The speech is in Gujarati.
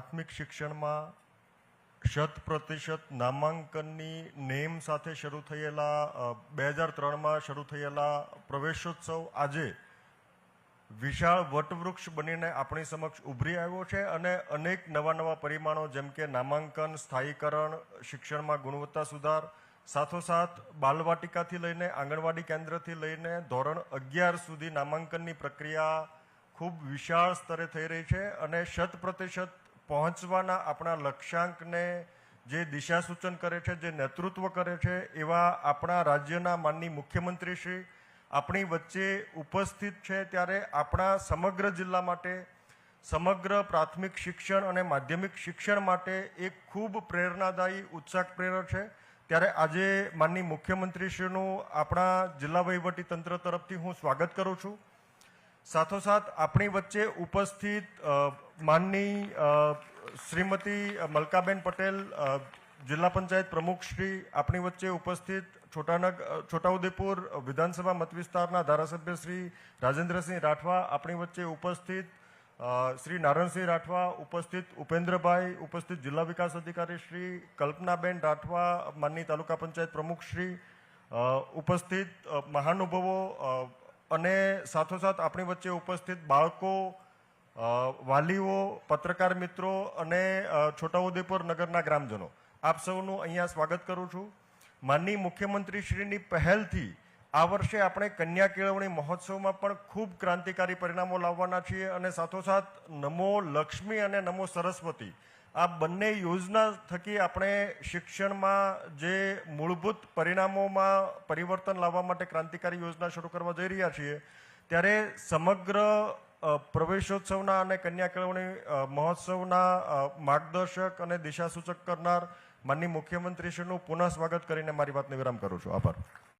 પ્રાથમિક શિક્ષણમાં શત પ્રતિશત નામાંકનની નેમ સાથે શરૂ થયેલા બે હજાર ત્રણમાં શરૂ થયેલા પ્રવેશોત્સવ આજે વિશાળ વટવૃક્ષ બનીને આપણી સમક્ષ ઉભરી આવ્યો છે અને અનેક નવા નવા પરિમાણો જેમ કે નામાંકન, સ્થાયીકરણ, શિક્ષણમાં ગુણવત્તા સુધાર, સાથોસાથ બાલવાટિકાથી લઈને આંગણવાડી કેન્દ્રથી લઈને ધોરણ અગિયાર સુધી નામાંકનની પ્રક્રિયા ખૂબ વિશાળ સ્તરે થઈ રહી છે અને શત પ્રતિશત પહોંચવાના આપણા લક્ષ્યાંકને જે દિશા સૂચન કરે છે, જે નેતૃત્વ કરે છે, એવા આપણા રાજ્યના માનની મુખ્યમંત્રી શ્રી આપણી વચ્ચે ઉપસ્થિત છે ત્યારે આપણા સમગ્ર જિલ્લા માટે, સમગ્ર પ્રાથમિક શિક્ષણ અને માધ્યમિક શિક્ષણ માટે એક ખૂબ પ્રેરણાદાયી ઉત્સાહ પ્રેરક છે. ત્યારે આજે માનની મુખ્યમંત્રીશ્રીનું આપણા જિલ્લા વહીવટી તંત્ર તરફથી હું સ્વાગત કરું છું. સાથોસાથ આપણી વચ્ચે ઉપસ્થિત માનની શ્રીમતી મલકાબેન પટેલ જિલ્લા પંચાયત પ્રમુખ શ્રી, આપણી વચ્ચે ઉપસ્થિત છોટાનગ છોટાઉદેપુર વિધાનસભા મત વિસ્તારના ધારાસભ્ય શ્રી રાજેન્દ્રસિંહ રાઠવા, આપણી વચ્ચે ઉપસ્થિત શ્રી નારણસિંહ રાઠવા, ઉપસ્થિત ઉપેન્દ્રભાઈ, ઉપસ્થિત જિલ્લા વિકાસ અધિકારી શ્રી, કલ્પનાબેન રાઠવા, માનની તાલુકા પંચાયત પ્રમુખ શ્રી ઉપસ્થિત મહાનુભાવો અને સાથોસાથ આપણી વચ્ચે ઉપસ્થિત બાળકો વાલીઓ, પત્રકાર મિત્રો અને છોટાઉદેપુર નગરના ગ્રામજનો. આપ સૌનું અહીંયા સ્વાગત કરું છું. માનની મુખ્યમંત્રી શ્રીની પહેલથી આ વર્ષે આપણે કન્યા કેળવણી મહોત્સવમાં પણ ખૂબ ક્રાંતિકારી પરિણામો લાવવાના છીએ અને સાથોસાથ નમો લક્ષ્મી અને નમો સરસ્વતી આ બંને યોજના થકી આપણે શિક્ષણમાં જે મૂળભૂત પરિણામોમાં પરિવર્તન લાવવા માટે ક્રાંતિકારી યોજના શરૂ કરવા જઈ રહ્યા છીએ, ત્યારે સમગ્ર પ્રવેશોત્સવના અને કન્યા કેળવણી મહોત્સવના માર્ગદર્શક અને દિશાસૂચક કરનાર માનની મુખ્યમંત્રીશ્રીનું પુનઃ સ્વાગત કરીને મારી વાતને વિરામ કરું છું. આભાર.